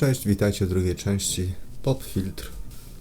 Cześć, witajcie w drugiej części. Pop filtr.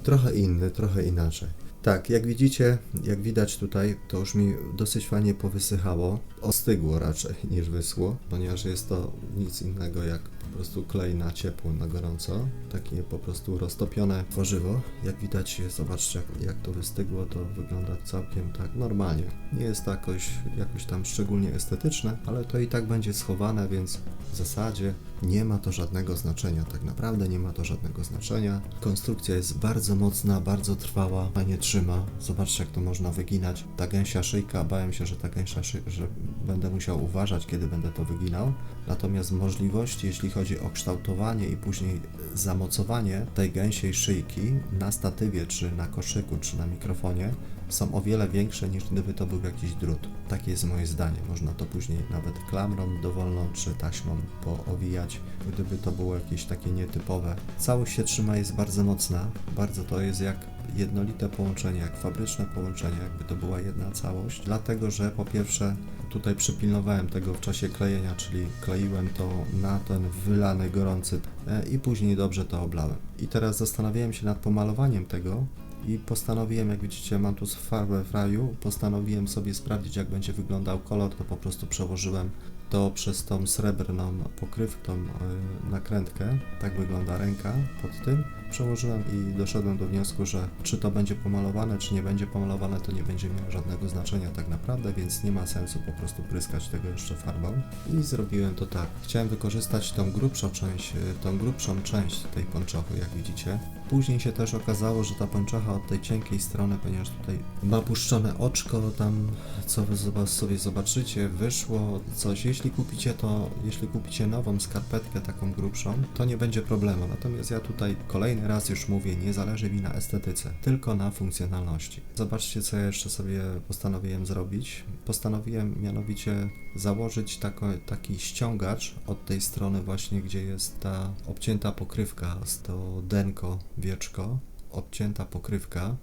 Trochę inny, trochę inaczej. Tak, jak widzicie, jak widać tutaj, to już mi dosyć fajnie powysychało. Ostygło raczej niż wysło, ponieważ jest to nic innego jak po prostu klej na ciepło, na gorąco. Takie po prostu roztopione tworzywo. Jak widać, zobaczcie jak, jak to wystygło, to wygląda całkiem tak normalnie. Nie jest to jakoś, jakoś tam szczególnie estetyczne, ale to i tak będzie schowane, więc w zasadzie nie ma to żadnego znaczenia. Tak naprawdę nie ma to żadnego znaczenia. Konstrukcja jest bardzo mocna, bardzo trwała, fajnie trzyma. Zobaczcie jak to można wyginać. Ta gęsia szyjka, bałem się, że ta gęsia szyjka, że będę musiał uważać, kiedy będę to wyginał. Natomiast możliwości, jeśli chodzi o kształtowanie i później zamocowanie tej gęsiej szyjki na statywie, czy na koszyku, czy na mikrofonie, są o wiele większe niż gdyby to był jakiś drut. Takie jest moje zdanie. Można to później nawet klamrą dowolną czy taśmą poowijać, gdyby to było jakieś takie nietypowe. Całość się trzyma, jest bardzo mocna. Bardzo to jest jak jednolite połączenie, jak fabryczne połączenie, jakby to była jedna całość. Dlatego, że po pierwsze tutaj przypilnowałem tego w czasie klejenia, czyli kleiłem to na ten wylany gorący e, i później dobrze to oblałem. I teraz zastanawiałem się nad pomalowaniem tego, i postanowiłem, jak widzicie, mam tu farbę w raju, postanowiłem sobie sprawdzić, jak będzie wyglądał kolor, to po prostu przełożyłem to przez tą srebrną pokrywką yy, nakrętkę. Tak wygląda ręka pod tym. Przełożyłem i doszedłem do wniosku, że czy to będzie pomalowane, czy nie będzie pomalowane, to nie będzie miało żadnego znaczenia tak naprawdę, więc nie ma sensu po prostu pryskać tego jeszcze farbą. I zrobiłem to tak. Chciałem wykorzystać tą grubszą część, yy, tą grubszą część tej pończochy, jak widzicie. Później się też okazało, że ta pończocha od tej cienkiej strony, ponieważ tutaj ma puszczone oczko, tam co wy sobie zobaczycie, wyszło coś. Jeśli kupicie to, jeśli kupicie nową skarpetkę taką grubszą, to nie będzie problemu. Natomiast ja tutaj kolejny raz już mówię, nie zależy mi na estetyce, tylko na funkcjonalności. Zobaczcie, co ja jeszcze sobie postanowiłem zrobić. Postanowiłem mianowicie założyć tako, taki ściągacz od tej strony właśnie, gdzie jest ta obcięta pokrywka, to denko, wieczko, obcięta pokrywka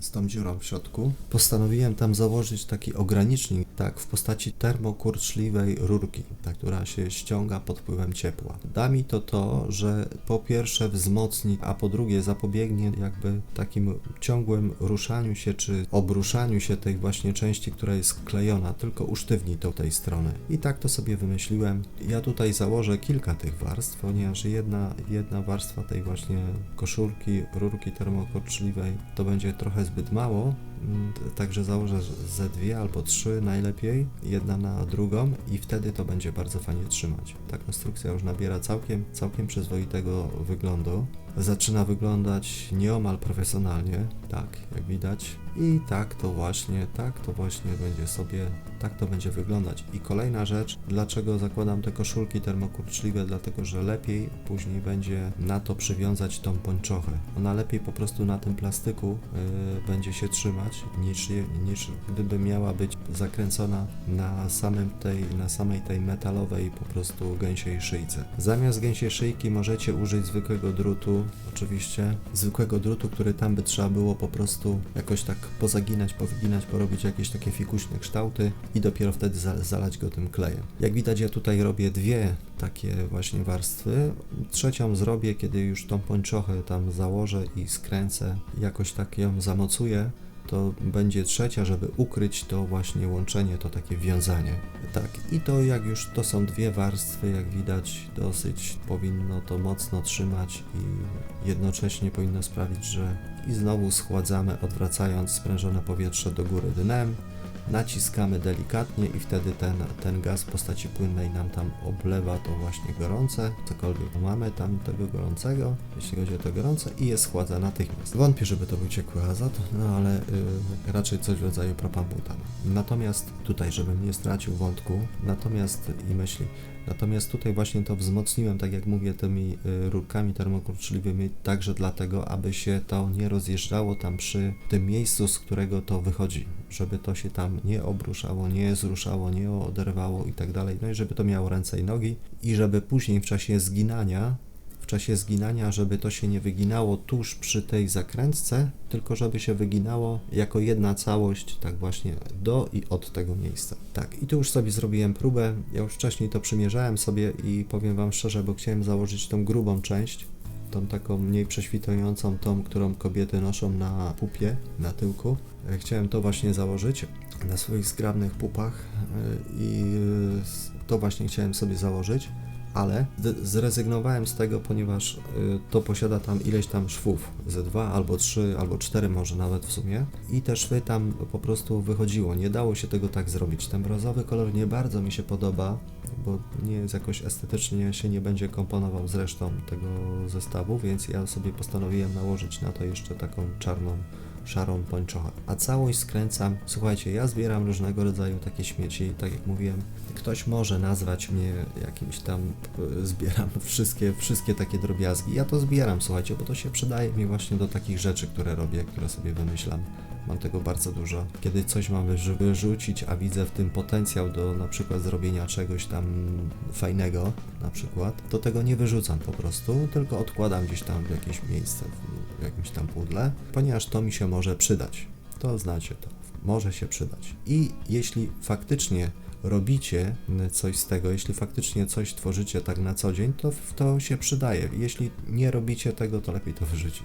z tą dziurą w środku. Postanowiłem tam założyć taki ogranicznik, tak, w postaci termokurczliwej rurki, ta, która się ściąga pod wpływem ciepła. Da mi to to, że po pierwsze wzmocni, a po drugie zapobiegnie jakby takim ciągłym ruszaniu się, czy obruszaniu się tej właśnie części, która jest klejona, tylko usztywni to tej strony. I tak to sobie wymyśliłem. Ja tutaj założę kilka tych warstw, ponieważ jedna, jedna warstwa tej właśnie koszulki, rurki termokurczliwej to będzie trochę zbyt mało, także założę ze dwie albo trzy najlepiej, jedna na drugą i wtedy to będzie bardzo fajnie trzymać. Ta konstrukcja już nabiera całkiem, całkiem przyzwoitego wyglądu. Zaczyna wyglądać nieomal profesjonalnie, tak jak widać. I tak to właśnie, tak to właśnie będzie sobie, tak to będzie wyglądać. I kolejna rzecz, dlaczego zakładam te koszulki termokurczliwe, dlatego że lepiej później będzie na to przywiązać tą pończochę. Ona lepiej po prostu na tym plastyku y, będzie się trzymać niż, je- niż gdyby miała być zakręcona na samym tej, na samej tej metalowej po prostu gęsiej szyjce. Zamiast gęsiej szyjki możecie użyć zwykłego drutu, oczywiście zwykłego drutu, który tam by trzeba było po prostu jakoś tak pozaginać, powyginać, porobić jakieś takie fikuśne kształty i dopiero wtedy za, zalać go tym klejem. Jak widać ja tutaj robię dwie takie właśnie warstwy. Trzecią zrobię, kiedy już tą pończochę tam założę i skręcę, jakoś tak ją zamocuję to będzie trzecia, żeby ukryć to właśnie łączenie, to takie wiązanie. Tak, i to jak już to są dwie warstwy, jak widać, dosyć powinno to mocno trzymać i jednocześnie powinno sprawić, że i znowu schładzamy, odwracając sprężone powietrze do góry dnem. Naciskamy delikatnie i wtedy ten, ten gaz w postaci płynnej nam tam oblewa to właśnie gorące, cokolwiek mamy tam tego gorącego, jeśli chodzi o to gorące i je schładza natychmiast. Wątpię, żeby to był ciekły azot, no ale y, raczej coś w rodzaju propambutanu. Natomiast tutaj, żebym nie stracił wątku, natomiast i myśli, Natomiast tutaj właśnie to wzmocniłem, tak jak mówię, tymi y, rurkami termokurczliwymi, także dlatego, aby się to nie rozjeżdżało tam przy tym miejscu, z którego to wychodzi, żeby to się tam nie obruszało, nie zruszało, nie oderwało i tak dalej, no i żeby to miało ręce i nogi i żeby później w czasie zginania czasie zginania, żeby to się nie wyginało tuż przy tej zakrętce, tylko żeby się wyginało jako jedna całość, tak właśnie do i od tego miejsca. Tak, i tu już sobie zrobiłem próbę. Ja już wcześniej to przymierzałem sobie i powiem Wam szczerze, bo chciałem założyć tą grubą część, tą taką mniej prześwitującą, tą, którą kobiety noszą na pupie, na tyłku. E, Chciałem to właśnie założyć na swoich zgrabnych pupach e, i e, to właśnie chciałem sobie założyć, ale zrezygnowałem z tego, ponieważ e, to posiada tam ileś tam szwów, ze dwa albo trzy, albo cztery może nawet w sumie i te szwy tam po prostu wychodziło, nie dało się tego tak zrobić. Ten brązowy kolor nie bardzo mi się podoba, bo nie jest jakoś estetycznie się nie będzie komponował z resztą tego zestawu, więc ja sobie postanowiłem nałożyć na to jeszcze taką czarną, szarą pończochę. A całość skręcam, słuchajcie, ja zbieram różnego rodzaju takie śmieci, tak jak mówiłem, ktoś może nazwać mnie jakimś tam, e, zbieram wszystkie, wszystkie takie drobiazgi. Ja to zbieram, słuchajcie, bo to się przydaje mi właśnie do takich rzeczy, które robię, które sobie wymyślam. Mam tego bardzo dużo. Kiedy coś mam wyrzu- wyrzucić, a widzę w tym potencjał do na przykład zrobienia czegoś tam fajnego, na przykład, to tego nie wyrzucam po prostu, tylko odkładam gdzieś tam w jakieś miejsce, w- jakimś tam pudle, ponieważ to mi się może przydać. To znacie to. Może się przydać. I jeśli faktycznie robicie coś z tego, jeśli faktycznie coś tworzycie tak na co dzień, to to się przydaje. Jeśli nie robicie tego, to lepiej to wyrzucić,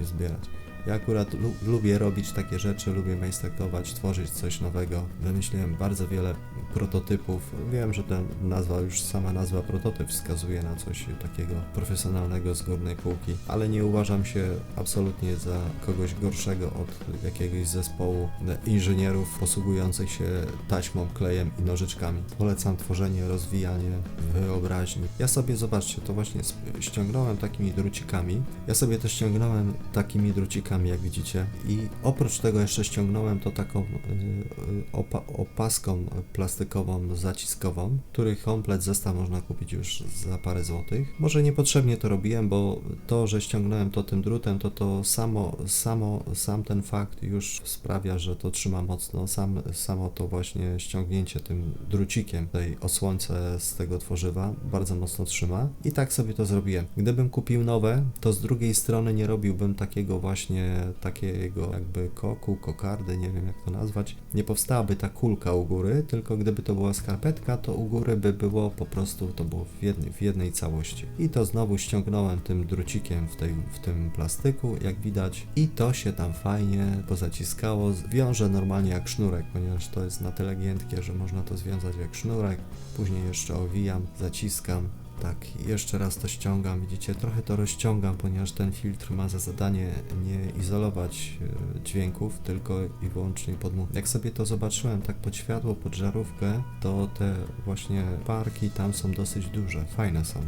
nie zbierać. Ja akurat lu- lubię robić takie rzeczy, lubię majsterkować, tworzyć coś nowego. Wymyśliłem bardzo wiele prototypów. Wiem, że ta nazwa, już sama nazwa prototyp wskazuje na coś takiego profesjonalnego z górnej półki, ale nie uważam się absolutnie za kogoś gorszego od jakiegoś zespołu inżynierów posługujących się taśmą, klejem i nożyczkami. Polecam tworzenie, rozwijanie wyobraźni. Ja sobie, zobaczcie, to właśnie ściągnąłem takimi drucikami. Ja sobie to ściągnąłem takimi drucikami, jak widzicie. I oprócz tego jeszcze ściągnąłem to taką y, y, opa opaską plastikową, zaciskową, których komplet zestaw można kupić już za parę złotych. Może niepotrzebnie to robiłem, bo to, że ściągnąłem to tym drutem, to to samo, samo, sam ten fakt już sprawia, że to trzyma mocno. Sam, samo to właśnie ściągnięcie tym drucikiem tej osłonce z tego tworzywa bardzo mocno trzyma. I tak sobie to zrobiłem. Gdybym kupił nowe, to z drugiej strony nie robiłbym takiego właśnie, takiego jakby koku, kokardy, nie wiem jak to nazwać. Nie powstałaby ta kulka u góry, tylko gdyby to była skarpetka, to u góry by było po prostu, to było w jednej, w jednej całości. I to znowu ściągnąłem tym drucikiem w, tej, w tym plastyku, jak widać. I to się tam fajnie pozaciskało. Wiąże normalnie jak sznurek, ponieważ to jest na tyle giętkie, że można to związać jak sznurek. Później jeszcze owijam, zaciskam. Tak, jeszcze raz to ściągam. Widzicie, trochę to rozciągam, ponieważ ten filtr ma za zadanie nie izolować e, dźwięków, tylko i wyłącznie podmuch. Jak sobie to zobaczyłem tak pod światło, pod żarówkę, to te właśnie parki tam są dosyć duże, fajne są.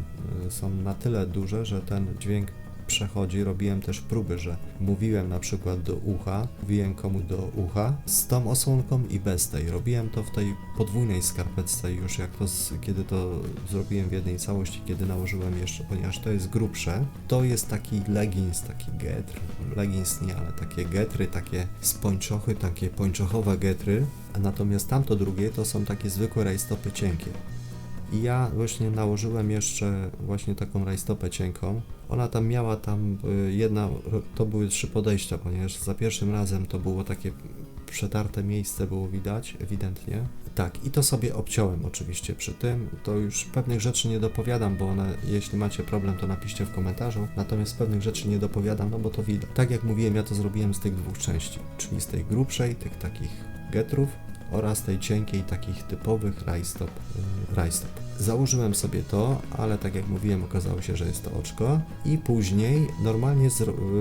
E, Są na tyle duże, że ten dźwięk przechodzi. Robiłem też próby, że mówiłem na przykład do ucha, mówiłem komu do ucha z tą osłonką i bez tej. Robiłem to w tej podwójnej skarpetce już jak to, kiedy to zrobiłem w jednej całości, kiedy nałożyłem jeszcze, ponieważ to jest grubsze. To jest taki leggings, taki getr. Leggings nie, ale takie getry, takie z pończochy, takie pończochowe getry. Natomiast tamto drugie to są takie zwykłe rajstopy cienkie. I ja właśnie nałożyłem jeszcze właśnie taką rajstopę cienką. Ona tam miała tam y, jedna, to były trzy podejścia, ponieważ za pierwszym razem to było takie przetarte miejsce, było widać ewidentnie. Tak, i to sobie obciąłem oczywiście przy tym. To już pewnych rzeczy nie dopowiadam, bo one, jeśli macie problem, to napiszcie w komentarzu. Natomiast pewnych rzeczy nie dopowiadam, no bo to widać. Tak jak mówiłem, ja to zrobiłem z tych dwóch części, czyli z tej grubszej, tych takich getrów oraz tej cienkiej, takich typowych rajstop. y, rajstop. Założyłem sobie to, ale tak jak mówiłem, okazało się, że jest to oczko i później normalnie y,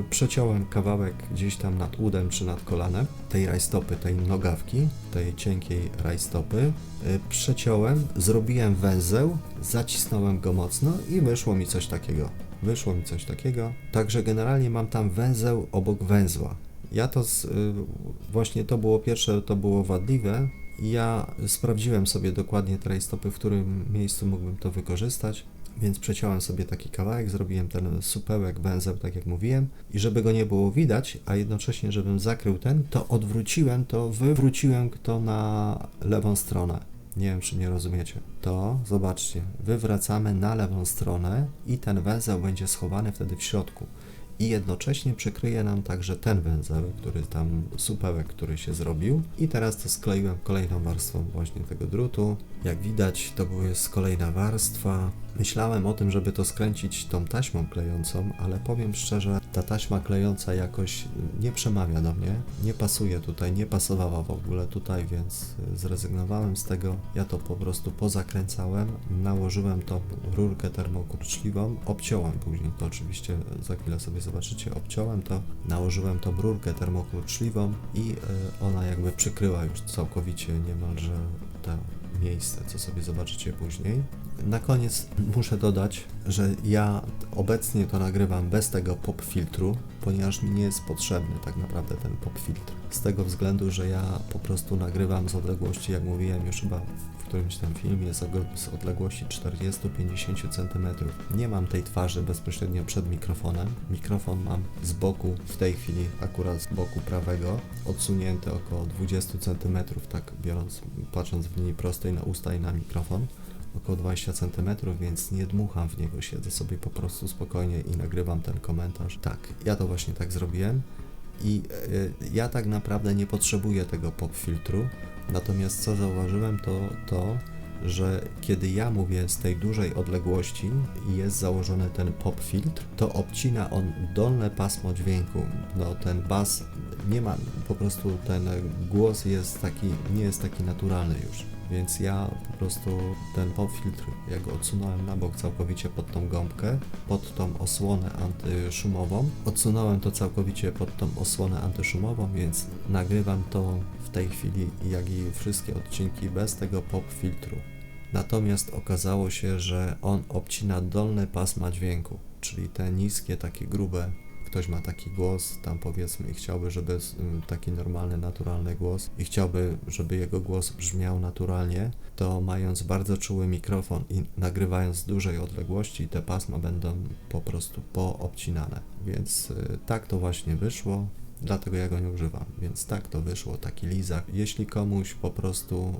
przeciąłem kawałek gdzieś tam nad udem czy nad kolanem tej rajstopy, tej nogawki, tej cienkiej rajstopy. Y, Przeciąłem, zrobiłem węzeł, zacisnąłem go mocno i wyszło mi coś takiego. Wyszło mi coś takiego. Także generalnie mam tam węzeł obok węzła. Ja to z, y, właśnie to było pierwsze, to było wadliwe. Ja sprawdziłem sobie dokładnie te rajstopy, w którym miejscu mógłbym to wykorzystać, więc przeciąłem sobie taki kawałek, zrobiłem ten supełek, węzeł, tak jak mówiłem, i żeby go nie było widać, a jednocześnie, żebym zakrył ten, to odwróciłem to, wywróciłem to na lewą stronę. Nie wiem, czy mnie rozumiecie. To, zobaczcie, wywracamy na lewą stronę i ten węzeł będzie schowany wtedy w środku i jednocześnie przykryje nam także ten węzeł, który tam, supełek, który się zrobił. I teraz to skleiłem kolejną warstwą właśnie tego drutu. Jak widać, to jest kolejna warstwa. Myślałem o tym, żeby to skręcić tą taśmą klejącą, ale powiem szczerze, ta taśma klejąca jakoś nie przemawia do mnie, nie pasuje tutaj, nie pasowała w ogóle tutaj, więc zrezygnowałem z tego. Ja to po prostu pozakręcałem, nałożyłem tą rurkę termokurczliwą, obciąłem później to oczywiście, za chwilę sobie zobaczycie, obciąłem to, nałożyłem tą rurkę termokurczliwą i e, ona jakby przykryła już całkowicie niemalże to miejsce, co sobie zobaczycie później. Na koniec muszę dodać, że ja obecnie to nagrywam bez tego pop filtru, ponieważ mi nie jest potrzebny tak naprawdę ten pop filtr. Z tego względu, że ja po prostu nagrywam z odległości, jak mówiłem już chyba którymś tam filmie, z, odległości 40-50 cm. Nie mam tej twarzy bezpośrednio przed mikrofonem. Mikrofon mam z boku, w tej chwili akurat z boku prawego, odsunięty około 20 cm, tak biorąc, patrząc w linii prostej na usta i na mikrofon około 20 cm, więc nie dmucham w niego, siedzę sobie po prostu spokojnie i nagrywam ten komentarz. Tak, ja to właśnie tak zrobiłem i y, ja tak naprawdę nie potrzebuję tego pop filtru, natomiast co zauważyłem to to, że kiedy ja mówię z tej dużej odległości i jest założony ten pop filtr, to obcina on dolne pasmo dźwięku. No ten bas nie ma, po prostu ten głos jest taki, nie jest taki naturalny już. Więc ja po prostu ten pop filtr, jak go odsunąłem na bok całkowicie pod tą gąbkę, pod tą osłonę antyszumową, odsunąłem to całkowicie pod tą osłonę antyszumową, więc nagrywam to w tej chwili, jak i wszystkie odcinki bez tego pop filtru. Natomiast okazało się, że on obcina dolne pasma dźwięku, czyli te niskie, takie grube. Ktoś ma taki głos, tam powiedzmy, i chciałby, żeby m, taki normalny, naturalny głos, i chciałby, żeby jego głos brzmiał naturalnie, to mając bardzo czuły mikrofon i nagrywając z dużej odległości, te pasma będą po prostu poobcinane. Więc y, tak to właśnie wyszło. Dlatego ja go nie używam, więc tak to wyszło, taki lizak. Jeśli komuś po prostu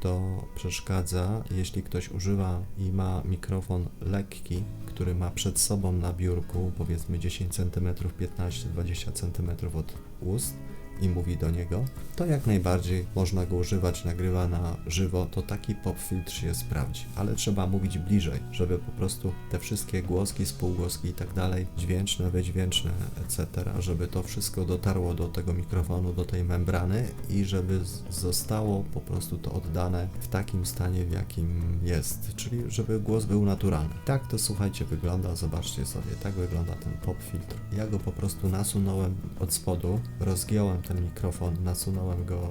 to przeszkadza, jeśli ktoś używa i ma mikrofon lekki, który ma przed sobą na biurku powiedzmy 10 cm, 15-20 cm od ust i mówi do niego, to jak najbardziej można go używać, nagrywa na żywo, to taki pop filtr się sprawdzi, ale trzeba mówić bliżej, żeby po prostu te wszystkie głoski, spółgłoski i tak dalej, dźwięczne, wydźwięczne, etc., żeby to wszystko dotarło do tego mikrofonu, do tej membrany i żeby zostało po prostu to oddane w takim stanie, w jakim jest, czyli żeby głos był naturalny. Tak to słuchajcie wygląda, zobaczcie sobie, tak wygląda ten pop filtr. Ja go po prostu nasunąłem od spodu, rozgiąłem ten mikrofon, nasunąłem go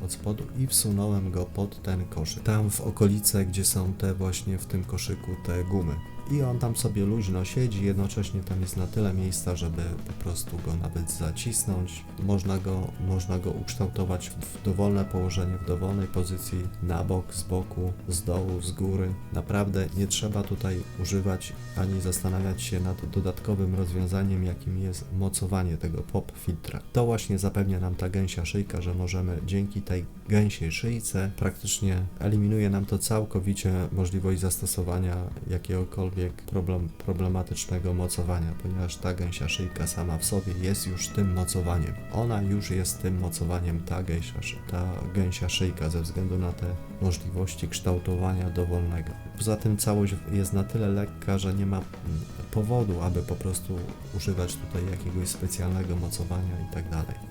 y, od spodu i wsunąłem go pod ten koszyk. Tam w okolice, gdzie są te właśnie w tym koszyku te gumy. I on tam sobie luźno siedzi, jednocześnie tam jest na tyle miejsca, żeby po prostu go nawet zacisnąć. Można go, można go ukształtować w dowolne położenie, w dowolnej pozycji, na bok, z boku, z dołu, z góry. Naprawdę nie trzeba tutaj używać ani zastanawiać się nad dodatkowym rozwiązaniem, jakim jest mocowanie tego pop filtra. To właśnie zapewnia nam ta gęsia szyjka, że możemy dzięki tej gęsiej szyjce praktycznie eliminuje nam to całkowicie możliwość zastosowania jakiegokolwiek problem, problematycznego mocowania, ponieważ ta gęsia szyjka sama w sobie jest już tym mocowaniem. Ona już jest tym mocowaniem, ta gęsia, ta gęsia szyjka, ze względu na te możliwości kształtowania dowolnego. Poza tym całość jest na tyle lekka, że nie ma powodu, aby po prostu używać tutaj jakiegoś specjalnego mocowania i tak.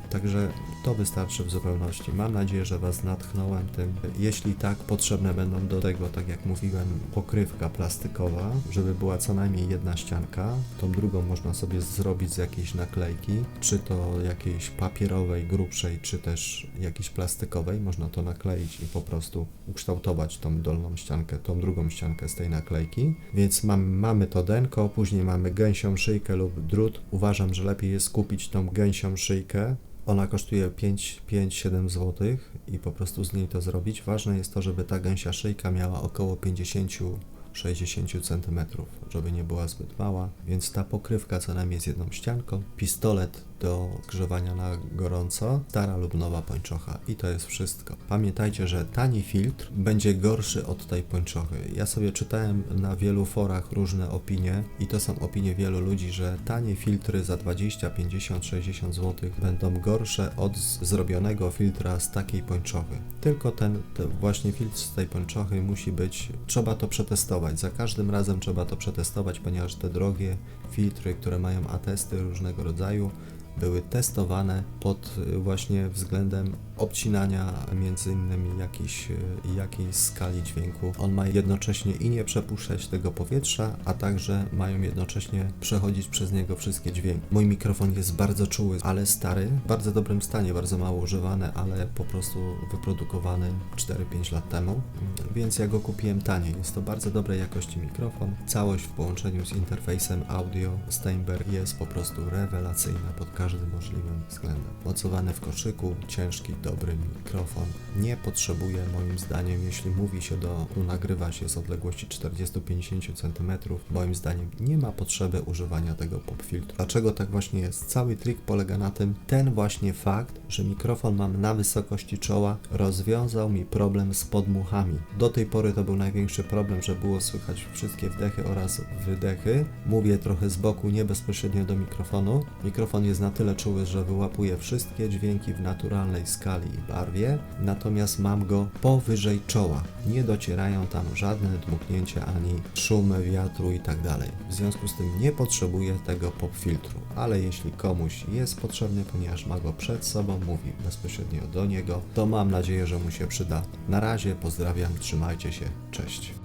Także to wystarczy w zupełności. Mam nadzieję, że Was natchnąłem tym. Jeśli tak, potrzebne będą do tego, tak jak mówiłem, pokrywka plastikowa, żeby była co najmniej jedna ścianka. Tą drugą można sobie zrobić z jakiejś naklejki, czy to jakiejś papierowej, grubszej, czy też jakiejś plastikowej. Można to nakleić i po prostu ukształtować tą dolną ściankę, tą drugą ściankę z tej naklejki. Więc mam, mamy to denko, później mamy gęsią szyjkę lub drut. Uważam, że lepiej jest kupić tą gęsią szyjkę, ona kosztuje 5-7 zł i po prostu z niej to zrobić. Ważne jest to, żeby ta gęsia szyjka miała około 50-60 cm, żeby nie była zbyt mała, więc ta pokrywka co najmniej z jedną ścianką. Pistolet do grzewania na gorąco, stara lub nowa pończocha i to jest wszystko. Pamiętajcie, że tani filtr będzie gorszy od tej pończochy. Ja sobie czytałem na wielu forach różne opinie i to są opinie wielu ludzi, że tanie filtry za 20, 50, 60 zł będą gorsze od zrobionego filtra z takiej pończochy. Tylko ten, ten właśnie filtr z tej pończochy musi być, trzeba to przetestować. Za każdym razem trzeba to przetestować, ponieważ te drogie filtry, które mają atesty różnego rodzaju, były testowane pod y, właśnie względem obcinania między innymi jakiejś, y, jakiejś skali dźwięku. On ma jednocześnie i nie przepuszczać tego powietrza, a także mają jednocześnie przechodzić przez niego wszystkie dźwięki. Mój mikrofon jest bardzo czuły, ale stary, w bardzo dobrym stanie, bardzo mało używany, ale po prostu wyprodukowany 4-5 lat temu, więc ja go kupiłem taniej. Jest to bardzo dobrej jakości mikrofon. Całość w połączeniu z interfejsem audio Steinberg jest po prostu rewelacyjna pod każdym możliwym względem. Mocowany w koszyku, ciężki, dobry mikrofon. Nie potrzebuje moim zdaniem, jeśli mówi się do, nagrywa się z odległości 40-50 cm, moim zdaniem nie ma potrzeby używania tego popfiltru. Dlaczego tak właśnie jest? Cały trik polega na tym, ten właśnie fakt, że mikrofon mam na wysokości czoła, rozwiązał mi problem z podmuchami. Do tej pory to był największy problem, że było słychać wszystkie wdechy oraz wydechy. Mówię trochę z boku, nie bezpośrednio do mikrofonu. Mikrofon jest na tyle czuły, że wyłapuje wszystkie dźwięki w naturalnej skali i barwie, natomiast mam go powyżej czoła. Nie docierają tam żadne dmuchnięcia ani szumy wiatru i tak. W związku z tym nie potrzebuję tego popfiltru, ale jeśli komuś jest potrzebny, ponieważ ma go przed sobą, mówi bezpośrednio do niego, to mam nadzieję, że mu się przyda. Na razie pozdrawiam, trzymajcie się, cześć.